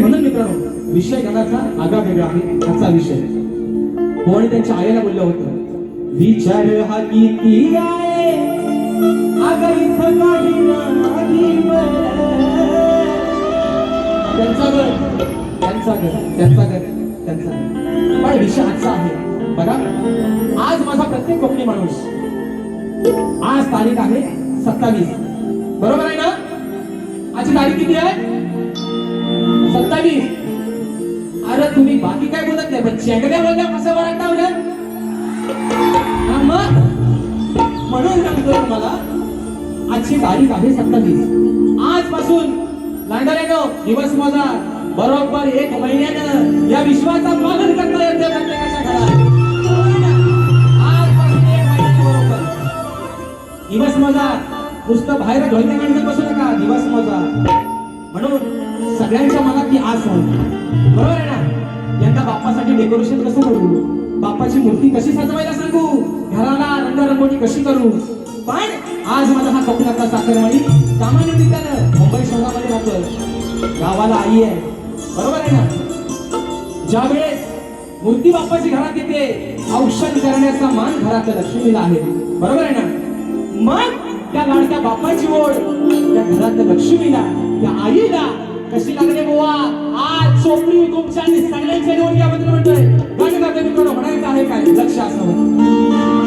म्हणून मित्रांनो विषय गणाचा आगळा वेगळा आहे आजचा विषय कोणी त्यांच्या आईला बोललं होतं विचार हा किती आहे अगं इथं नाही त्यांचा घर त्यांचा घर त्यांचा घर त्यांचा घर पण विषय आजचा आहे. बघा आज माझा प्रत्येक कोकणी माणूस आज तारीख आहे सत्तावीस. बरोबर आहे ना? आजची तारीख किती आहे? सत्तावीस. अरे तुम्ही बाकी काय बोलत नाही पण चेंगड्या बोलल्या कसं बरं उलट? मग? म्हणून सांगतो तुम्हाला? आजची तारीख आहे सत्तावीस. आजपासून लांडऱ्यानो दिवस माझा बरोबर एक महिन्यानं या विश्वाचा पालन करता येते प्रत्येकाच्या घरात. बरोबर. दिवस मजा नुसतं बाहेर ढोलक्या काढत बसू नका दिवस मजा म्हणून सगळ्यांच्या मनात ती आस आहे. बरोबर आहे ना? यंदा बाप्पासाठी डेकोरेशन कसं करू? बाप्पाची मूर्ती कशी सजवायला सांगू? घराला रंगरंगोटी कशी करू? पण आज माझा हा कोकणातला चाकरमानी कामानिमित्तानं मुंबई शहरामध्ये राहतोय. गावाला आई आहे. बरोबर आहे ना? ज्यावेळेस मूर्ती बाप्पाची घरात येते औषध करण्याचा मान घरातल्या लक्ष्मीला आहे. बरोबर आहे ना? मग त्या लाडक्या बाप्पाची ओढ त्या घरातल्या लक्ष्मीला त्या आईला कशी लागते बुवा? आज चोपडी तुमच्या आणि सगळ्यांच्या निवड याबद्दल म्हणतोय. गाणं गाते मित्रांनो म्हणायचं आहे काय? लक्ष असं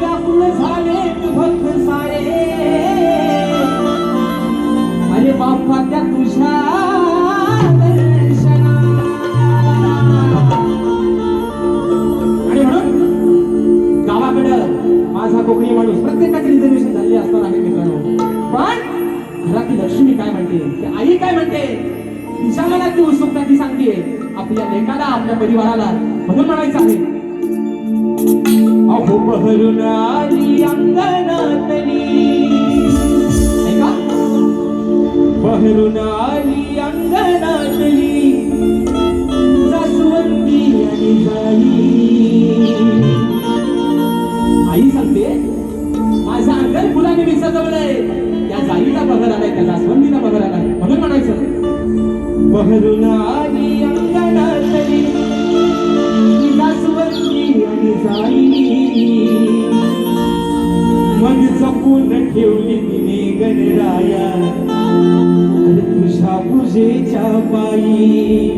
व्याकुळ झाले भक्त सारे. अरे बाप्पा त्या तुझ्या आणि म्हणून गावाकडं माझा कोकणी माणूस प्रत्येकाची रिझर्वेशन झाली असणार आहे मित्रांनो. पण घरातली लक्ष्मी काय म्हणते? आई काय म्हणते? तिच्या मनात ती उत्सुकता ती सांगते. आपल्या लेकाला आपल्या परिवाराला. म्हणून म्हणायचं आहे अहो बहरून आली अंगणातली. ऐका बहरून आली अंगणातली. जास्वंदी आणि जाई. आई सांगते माझं अंगण फुलाने मी सजवलंय त्या जाईला पगार आलाय त्या जास्वंदीला पगार आलाय. म्हणून म्हणायचं बहरून आली तुझ्या पायी.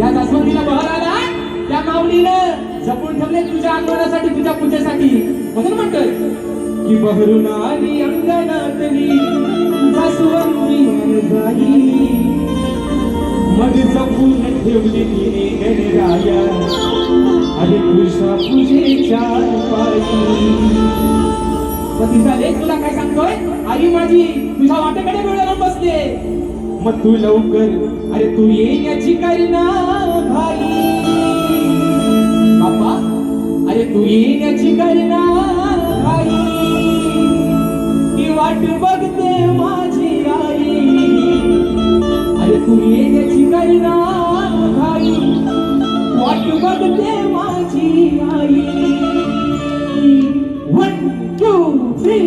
या जास्वंदीला बहर आला. त्या माऊलीनं जपून ठेवले तुझ्या आगमनासाठी तुझ्या पूजेसाठी. म्हणून म्हणतोय की बहरून आली अंगणातली जास्वंदी जाई मग जपून ठेवली तिने गणराया. अरे तुझ्या पूजेच्या पायी. मग तिचा लेख तुला काय सांगतोय? आई माझी तुझ्या वाटेकडे वेळ बसते मग तू लवकर अरे तू येण्याची करीना भाई. बाप्पा अरे तू येण्याची करीना भाई. ती वाट बघते माझी आई. अरे तू येण्याची करीना भाई. वाट बघते माझी आई. One two three